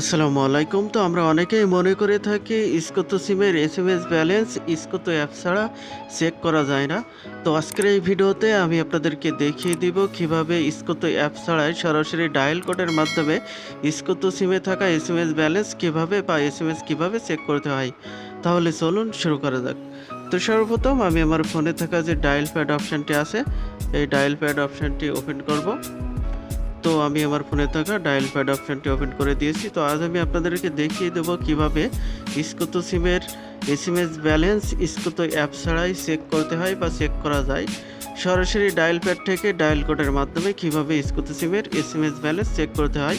আসসালামু আলাইকুম। তো আমরা অনেকেই মনে করে থাকি ইসকতো সিমের S M S balance Skitto app ছাড়া চেক করা যায় না। তো আজকের এই ভিডিওতে আমি আপনাদেরকে দেখিয়ে দিব কীভাবে ইসকতো অ্যাপ ছাড়াই সরাসরি ডায়াল কোডের মাধ্যমে ইসকতো সিমে থাকা এস এম এস ব্যালেন্স কীভাবে বা এস এম এস কীভাবে চেক করতে হয়। তাহলে চলুন শুরু করা যাক। তো সর্বপ্রথম আমি আমার ফোনে থাকা যে ডায়াল প্যাড অপশানটি আছে, এই ডায়াল প্যাড অপশানটি ওপেন করব। তো আমি আমার ফোনে থাকা ডায়াল প্যাড অপশানটি ওপেন করে দিয়েছি। তো আজ আমি আপনাদেরকে দেখিয়ে দেবো কীভাবে ইস্কতো সিমের S M S balance Skitto app ছাড়াই চেক করতে হয় বা চেক করা যায়। সরাসরি ডায়াল প্যাড থেকে ডায়াল কোডের মাধ্যমে কীভাবে ইস্কতো সিমের S M S balance check করতে হয়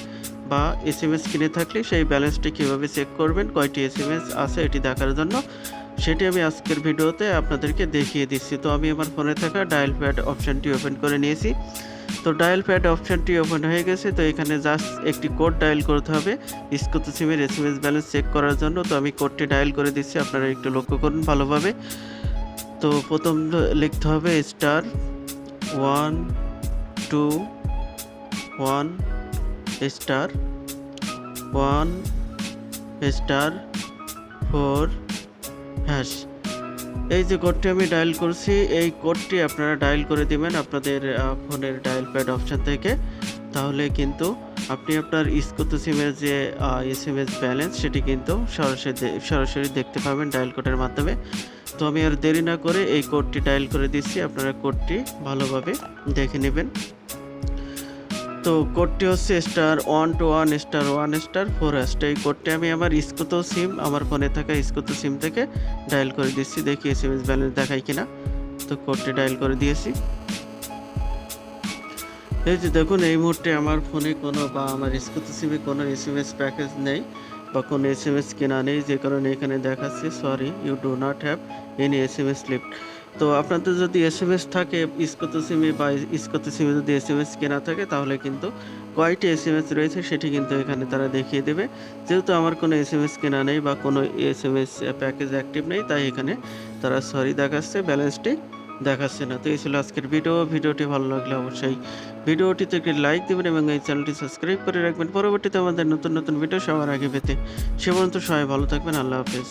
বা এস এম এস কিনে থাকলে সেই ব্যালেন্সটি কীভাবে চেক করবেন, কয়টি এস এম এস আছে এটি দেখার জন্য, সেটি আমি আজকের ভিডিওতে আপনাদেরকে দেখিয়ে দিচ্ছি। তো আমি আমার ফোনে থাকা ডায়াল প্যাড অপশানটি ওপেন করে নিয়েছি। তো ডায়াল প্যাড অপশানটি ওপেন হয়ে গেছে, তো এখানে জাস্ট একটি কোড ডায়াল করতে হবে, ইসকোতো সিমের S M S balance check করার জন্য। তো আমি কোডটি ডায়াল করে দিচ্ছি, আপনারা একটু লক্ষ্য করুন ভালোভাবে। তো প্রথম লিখতে হবে star one two one star. One star four hash. এই যে কোডটি আমি ডায়াল করছি, এই কোডটি আপনারা ডায়াল করে দিবেন আপনাদের ফোনের ডায়াল প্যাড অপশান থেকে। তাহলে কিন্তু আপনি আপনার ইসকোতো সিমের যে এস এম এস ব্যালেন্স সেটি কিন্তু সরাসরি সরাসরি দেখতে পাবেন ডায়াল কোডের মাধ্যমে। তো আমি আর দেরি না করে এই কোডটি ডায়াল করে দিচ্ছি, আপনারা কোডটি ভালোভাবে দেখে নেবেন। তো কোডটি হচ্ছে star one two one star one star four তো এই কোডটি আমি আমার ইস্কুতো সিম আমার ফোনে থাকা ইস্কুতো সিম থেকে ডায়াল করে দিচ্ছি। দেখি এস এম এস ব্যালেন্স দেখায় কিনা। তো কোডটি ডায়াল করে দিয়েছি। এই যে দেখুন, এই মুহূর্তে আমার ফোনে কোনো বা আমার ইস্কুতো সিমে কোনো এস এম এস প্যাকেজ নেই বা কোনো এস এম এস কেনা নেই। যে কারণে এখানে দেখাচ্ছে sorry you do not have any S M S left তো আপনাদের যদি এস এম এস থাকে ইস্কতো সিমে বা ইস্কতো সিমে যদি এস এম এস কেনা থাকে, তাহলে কিন্তু কয়টি এস এম এস রয়েছে সেটি কিন্তু এখানে তারা দেখিয়ে দেবে। যেহেতু আমার কোনো এস এম এস কেনা নেই বা কোনো S M S package active নেই, তাই এখানে তারা সরি দেখাচ্ছে ব্যালেন্সটি দেখাচ্ছে না। তো এই ছিল আজকের ভিডিও ভিডিওটি ভালো লাগলে অবশ্যই ভিডিওটিতে একটি লাইক দেবেন এবং এই চ্যানেলটি সাবস্ক্রাইব করে রাখবেন। পরবর্তীতে আমাদের নতুন নতুন ভিডিও সবার আগে পেতে সে পর্যন্ত সবাই ভালো থাকবেন। আল্লাহ হাফেজ।